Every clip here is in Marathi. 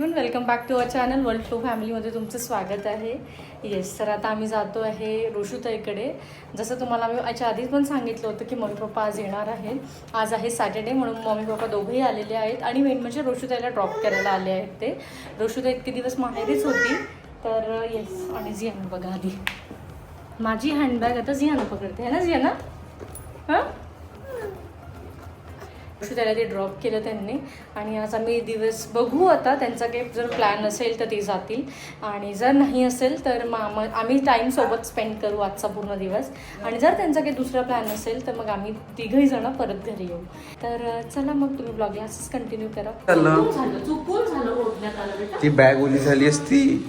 Everyone welcome back to our channel World Flow फॅमिलीमध्ये तुमचं स्वागत आहे. येस तर आता आम्ही जातो आहे ऋषुताईकडे जसं तुम्हाला मी याच्या आधीच पण सांगितलं होतं की मम्मी पप्पा आज येणार आहेत. आज आहे सॅटर्डे म्हणून मम्मी पप्पा दोघेही आलेले आहेत आणि मेन म्हणजे ऋषुताईला ड्रॉप करायला आले आहेत ते. ऋषुताई इतके दिवस माहेरीच होती. तर येस आणि जियाना बघा आधी. माझी हँडबॅग आता जियाना पकडते. आहे ना जियाना हां? त्याला ते ड्रॉप केलं त्यांनी. आणि आज आम्ही दिवस बघू आता त्यांचा काही जर प्लॅन असेल तर ते जातील. आणि जर नाही असेल तर मग आम- आम्ही टाईम सोबत स्पेंड करू आजचा पूर्ण दिवस. आणि जर त्यांचा काही दुसरा प्लॅन असेल तर मग आम्ही तिघही जण परत घरी येऊ. तर चला मग तुम्ही ब्लॉगला असंच कंटिन्यू करा. ती बॅग ओली झाली असती.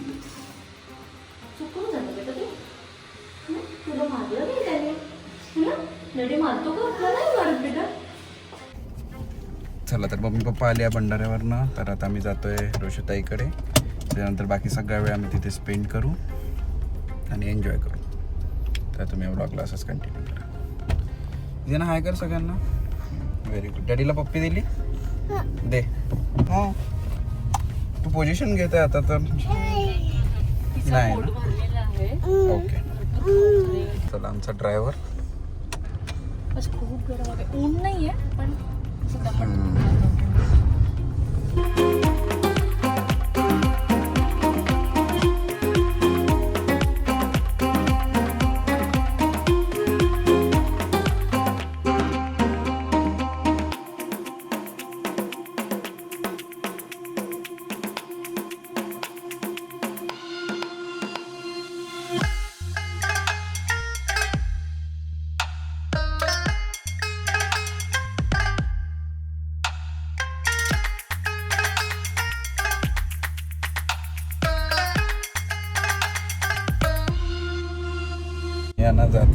मारतो का? नाही मारत बेटा. चला तर मम्मी पप्पा आले भंडाऱ्यावरनं. तर आता आम्ही जातोय रोशताईकडे त्यानंतर बाकी सगळा वेळ आम्ही तिथे स्पेंड करू आणि एन्जॉय करू. तर तुम्ही ब्लॉगला असंच कंटिन्यू करा. इथे ना हाय कर सगळ्यांना. व्हेरी गुड डॅडीला पप्पी दिली? दे. हो. तू पोझिशन घेते आता तर. नाही. आहे ओके चला आमचा ड्रायव्हर खूप गरम आहे. ऊन नाही आहे पण असं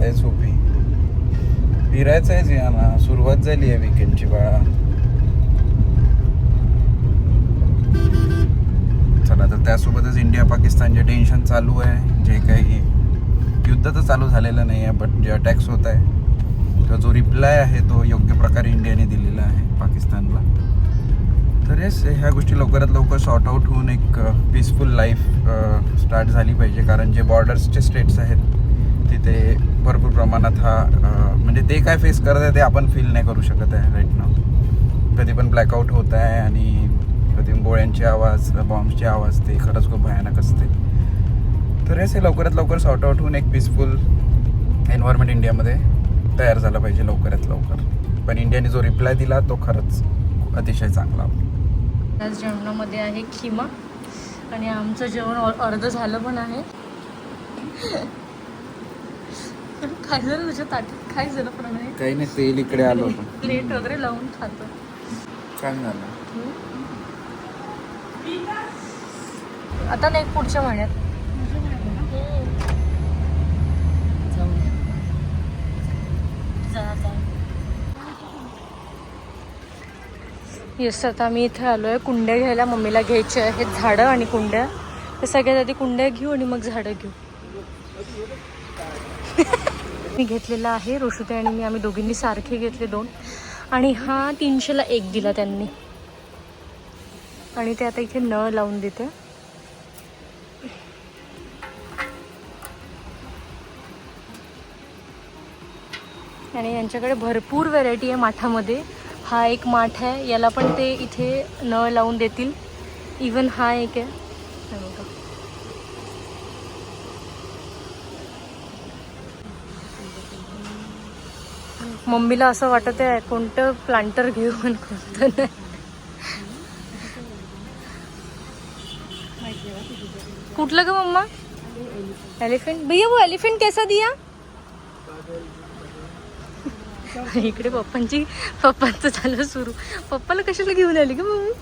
आहे सोपी फिरायचं आहे जियाना. सुरुवात झाली आहे विकेंडची बाळा. चला तर त्यासोबतच इंडिया पाकिस्तानचे टेन्शन चालू आहे. जे काही युद्ध तर चालू झालेलं नाही आहे बट जे अटॅक्स होत आहे किंवा जो रिप्लाय आहे तो योग्य प्रकारे इंडियाने दिलेला आहे पाकिस्तानला. तर येस ह्या गोष्टी लवकरात लवकर सॉर्ट आऊट होऊन एक पीसफुल लाईफ स्टार्ट झाली पाहिजे. कारण जे बॉर्डर्सचे स्टेट्स आहेत तिथे भरपूर प्रमाणात हा म्हणजे ते काय फेस करत आहे ते आपण फील नाही करू शकत आहे राईट ना कधी पण ब्लॅकआउट होत आहे आणि कधी गोळ्यांचे आवाज बॉम्बचे आवाज ते खरंच खूप भयानक असते. तर हेच हे लवकरात लवकर सॉर्ट आउट होऊन एक पीसफुल एन्व्हायरमेंट इंडियामध्ये तयार झाला पाहिजे लवकरात लवकर. पण इंडियाने जो रिप्लाय दिला तो खरंच अतिशय चांगला आज जेवणामध्ये आहे खिमा आणि आमचं जेवण अ- अर्ध झालं पण आहे. काय झालं तुझ्या ताटात काय झालं काही नाही तेल इकडे आलो होतं प्लेट वगैरे लावून खातो. छान झालं. आता नाही पुढच्या महिन्यात. येस आता मी इथे आलो आहे कुंड्या घ्यायला मम्मीला घ्यायच्या आहेत झाडं आणि कुंड्या. तर सगळ्यात आधी कुंड्या घेऊ आणि मग झाडं घेऊ. मी घेतलेला आहे. रोशुते आणि मी आम्ही दोघींनी सारखे घेतले दोन. आणि हा तीनशेला एक दिला त्यांनी. आणि ते आता इथे नळ लावून देते. आणि यांच्याकडे भरपूर व्हेरायटी आहे माठामध्ये. हा एक माठ आहे. याला पण ते इथे नळ लावून देतील. इवन हा एक आहे हे बघा. मम्मीला असं वाटत आहे कोणतं प्लांटर घेऊ कोणतं नाही. कुठलं ग मम्मा? एलिफेंट भैया वो एलिफेंट कैसा दिया? इकडे पप्पांची पप्पांचं झालं सुरू. पप्पाला कशाला घेऊन आली ग मम्मी?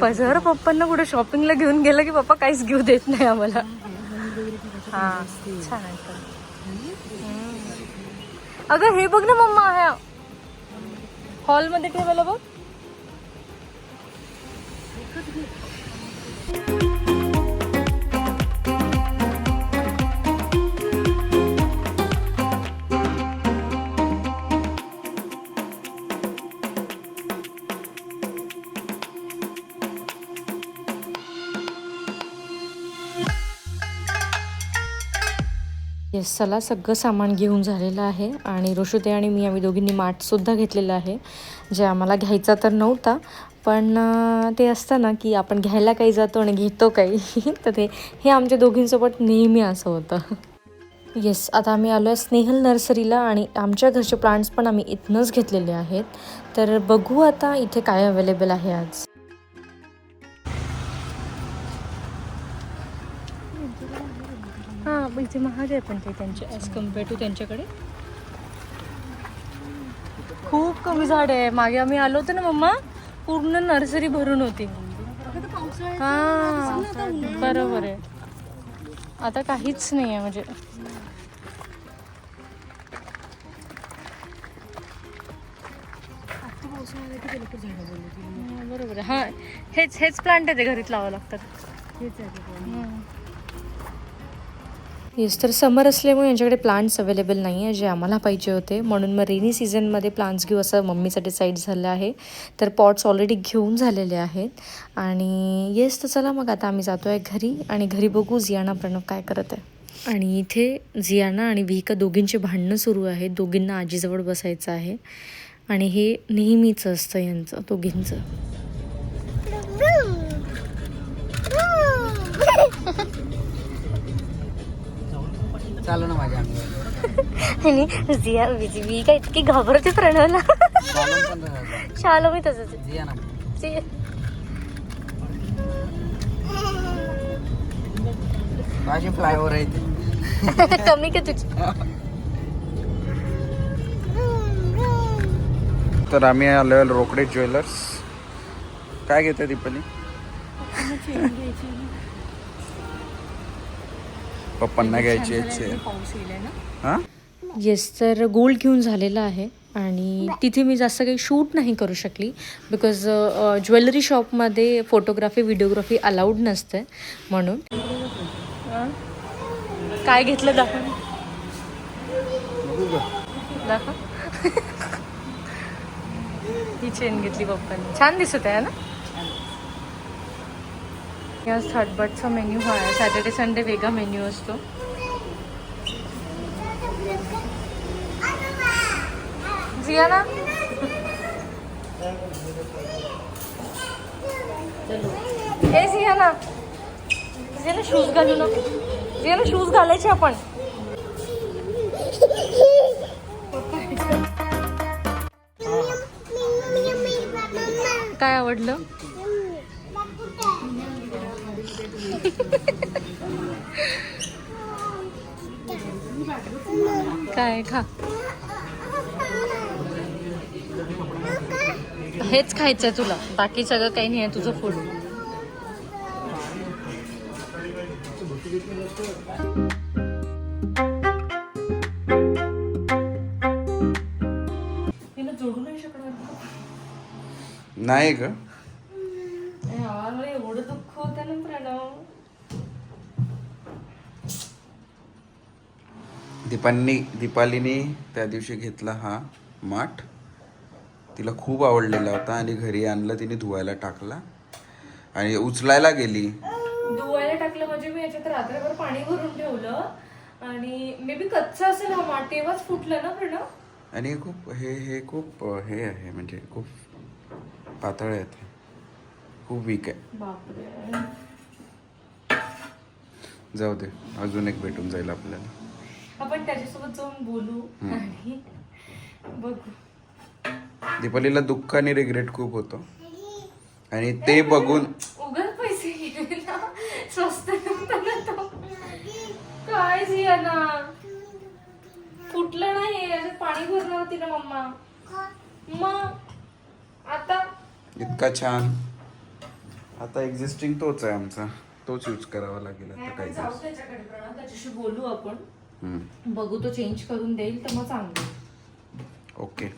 पजर पप्पांना कुठे शॉपिंगला घेऊन गेलं की पप्पा काहीच घेऊ देत नाही आम्हाला. हा छान आहे. अगं हे बघ ना मम्मा ह्या हॉलमध्ये ठेवायला बघ. येस चला सगळं सामान घेऊन झालेलं आहे आणि ऋषुते आणि मी आम्ही दोघींनी माठसुद्धा घेतलेलं आहे जे आम्हाला घ्यायचा तर नव्हता पण ते असतं ना की आपण घ्यायला काही जातो आणि घेतो काही तर ते हे आमच्या दोघींसोबत नेहमी असं होतं. येस आता आम्ही आलो आहे स्नेहल नर्सरीला आणि आमच्या घरचे प्लांट्स पण आम्ही इथनंच घेतलेले आहेत. तर बघू आता इथे काय अवेलेबल आहे आज. इथे महाग आहे पण ते त्यांचे ॲज कंपेअर टू त्यांच्याकडे. खूप कमी झाड आहे. मागे आम्ही आलो होतो ना मम्मा पूर्ण नर्सरी भरून होती. हां बरोबर आहे. आता काहीच नाही आहे म्हणजे बरोबर हां हेच हेच प्लांट आहे ते घरीच लावावं लागतात. येस तर समर असल्यामुळे यांच्याकडे प्लांट्स अवेलेबल नाही आहे जे आम्हाला पाहिजे होते. म्हणून मग रेनी सीझनमध्ये प्लांट्स घेऊ असं मम्मीचं डिसाईड झालं आहे. तर पॉट्स ऑलरेडी घेऊन झालेले आहेत. आणि येस तर चला मग आता आम्ही जातो आहे घरी आणि घरी बघू जियाना प्रणव काय करत आहे. आणि इथे जियाना आणि विहिका दोघींचे भांडणं सुरू आहेत. दोघींना आजीजवळ बसायचं आहे. आणि हे नेहमीचं असतं यांचं दोघींचं. चालू ना माझ्या आणि जिया मी काय इतकी घाबरते प्रणवला. शालो मी तसंच. जिया ना. आहे. माझी फ्लायओव्हर आहे ते. कमी का तुझी? तर आम्ही आलो आहे रोकडे ज्वेलर्स. काय घेते दीपाली? पप्पांना घ्यायची हां? येस तर गोल्ड घेऊन झालेलं आहे आणि तिथे मी जास्त काही शूट नाही करू शकली बिकॉज ज्वेलरी शॉपमध्ये फोटोग्राफी व्हिडिओग्राफी अलाउड नसते म्हणून. काय घेतलं दाखव. दाखव. ही चेन घेतली पप्पांनी. छान दिसत आहे ना? या थर्डबर्डचा मेन्यू हा आहे. सॅटर्डे संडे वेगळा मेन्यू असतो. जिया ना? ए जिया ना. जिया ना शूज घालू ना जिया ना शूज घालायचे आपण. काय आवडलं? काय खा? हेच खायचंय तुला. बाकी सगळं काही नाही आहे तुझं फूड जोडू नाही शकणार. दीपांनी दीपालीने त्या दिवशी घेतला हा माठ. तिला खूप आवडलेला होता आणि घरी आणलं तिने धुवायला टाकला. आणि उचलायला गेली. धुवायला टाकलं म्हणजे मी याच्यात रात्रभर पाणी भरून ठेवलं. आणि मे बी कच्चा असेल हा माठ तेव्हाच फुटलं ना प्रणव आणि हे खूप हे हे खूप हे आहे म्हणजे खूप पातळ आहे ते. खूप वीक आहे. बापरे. जाऊ दे अजून एक भेटून जाईल आपल्याला. आपण त्याच्यासोबत जाऊन बोलू आणि बघू. दीपालीला दुःख आणि रिग्रेट खूप होतो. आणि ते बघून उगाच पैसे गेले ना. स्वस्त काय ना. फुटलं नाही पाणी भरणार होती ना मम्मा. मग आता इतका छान. आता एक्झिस्टिंग तोच आहे आमचा. तोच यूज करावा लागेल आता प्रणव. त्याच्याशी बोलू आपण. बघू तो चेंज करून देईल तर मग चांगलं ओके.